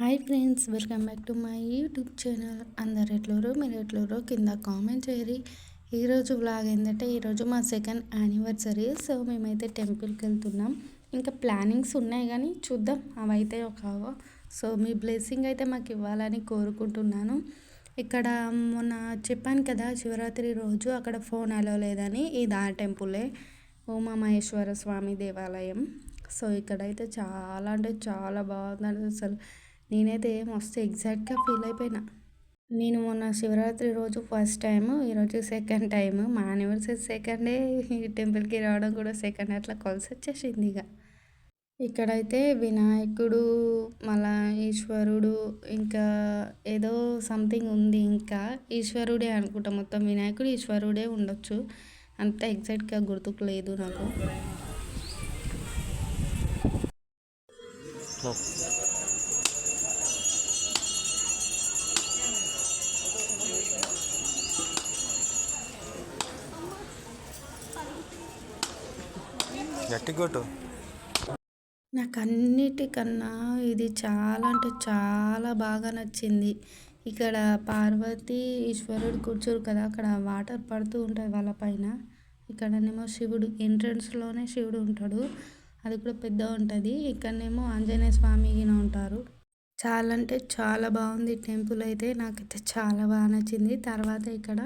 Hi friends welcome back to my YouTube channel. అందరు ఎట్లరో మీరు ఎట్లరో కింద కామెంట్ చేయరు ఈరోజు బ్లాగ్ ఏంటంటే ఈరోజు మా సెకండ్ యానివర్సరీ సో మేమైతే టెంపుల్కి వెళ్తున్నాం. ఇంకా ప్లానింగ్స్ ఉన్నాయి కానీ చూద్దాం. అవైతే ఒక సో మీ బ్లెస్సింగ్ అయితే మాకు ఇవ్వాలని కోరుకుంటున్నాను. ఇక్కడ మొన్న చెప్పాను కదా శివరాత్రి రోజు అక్కడ ఫోన్ అలో లేదని. ఇది ఆ టెంపులే ఉమామహేశ్వర స్వామి దేవాలయం. సో ఇక్కడైతే చాలా అంటే చాలా బాగుంది అసలు. నేనైతే మస్తు ఎగ్జాక్ట్గా ఫీల్ అయిపోయినా. నేను మొన్న శివరాత్రి రోజు ఫస్ట్ టైం ఈరోజు సెకండ్ టైం మా యానివర్సరీ సెకండే ఈ టెంపుల్కి రావడం కూడా సెకండ్ అట్లా కలిసి వచ్చేసింది ఇక. ఇక్కడైతే వినాయకుడు మళ్ళా ఈశ్వరుడు ఇంకా ఏదో సంథింగ్ ఉంది ఇంకా. ఈశ్వరుడే అనుకుంటా మొత్తం వినాయకుడు ఈశ్వరుడే ఉండొచ్చు. అంత ఎగ్జాక్ట్గా గుర్తుకు లేదు నాకు. గట్టి నాకు అన్నిటికన్నా ఇది చాలా అంటే చాలా బాగా నచ్చింది. ఇక్కడ పార్వతి ఈశ్వరుడు కూర్చోరు కదా అక్కడ వాటర్ పడుతూ ఉంటుంది వాళ్ళ పైన. ఇక్కడనేమో శివుడు ఎంట్రన్స్లోనే శివుడు ఉంటాడు. అది కూడా పెద్ద ఉంటుంది. ఇక్కడనేమో ఆంజనేయ స్వామి ఉంటారు. చాలా అంటే చాలా బాగుంది టెంపుల్ అయితే. నాకైతే చాలా బాగా నచ్చింది. తర్వాత ఇక్కడ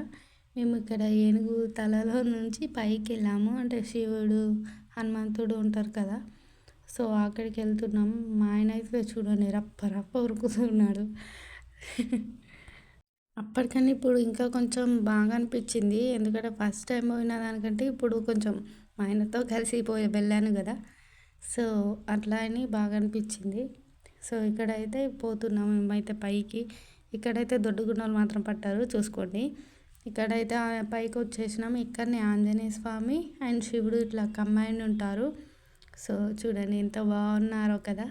మేము ఇక్కడ ఏనుగు తలలో నుంచి పైకి వెళ్ళాము. అంటే శివుడు హనుమంతుడు ఉంటారు కదా. సో అక్కడికి వెళ్తున్నాం. మా ఆయన అయితే చూడండి రప్ప రప్ప ఉరుకుతున్నాడు. అప్పటికన్నా ఇప్పుడు ఇంకా కొంచెం బాగా అనిపించింది. ఎందుకంటే ఫస్ట్ టైం పోయిన దానికంటే ఇప్పుడు కొంచెం మా ఆయనతో కలిసి పోయి వెళ్ళాను కదా. సో అట్లా అని బాగా అనిపించింది. సో ఇక్కడైతే పోతున్నాం మేమైతే పైకి. ఇక్కడైతే దొడ్డుగుండలు మాత్రం పట్టారు చూసుకోండి. ఇక్కడైతే పైకి వచ్చేసినాం ఇక్కడనే ఆంజనేయ స్వామి అండ్ శివుడు ఇట్లా కంబైన్డ్ ఉంటారు. సో చూడండి ఎంత బాగున్నారో కదా.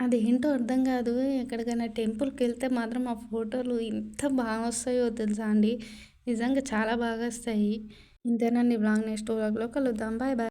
అది ఏంటో అర్థం కాదు. ఎక్కడికైనా టెంపుల్కి వెళ్తే మాత్రం ఆ ఫోటోలు ఎంత బాగా వస్తాయో తెలుసా అండి. నిజంగా చాలా బాగా వస్తాయి ఇంతేనండి. బ్లాగ్ నెక్స్ట్ బ్లాగ్లో కలుద్దాం. Bye bye.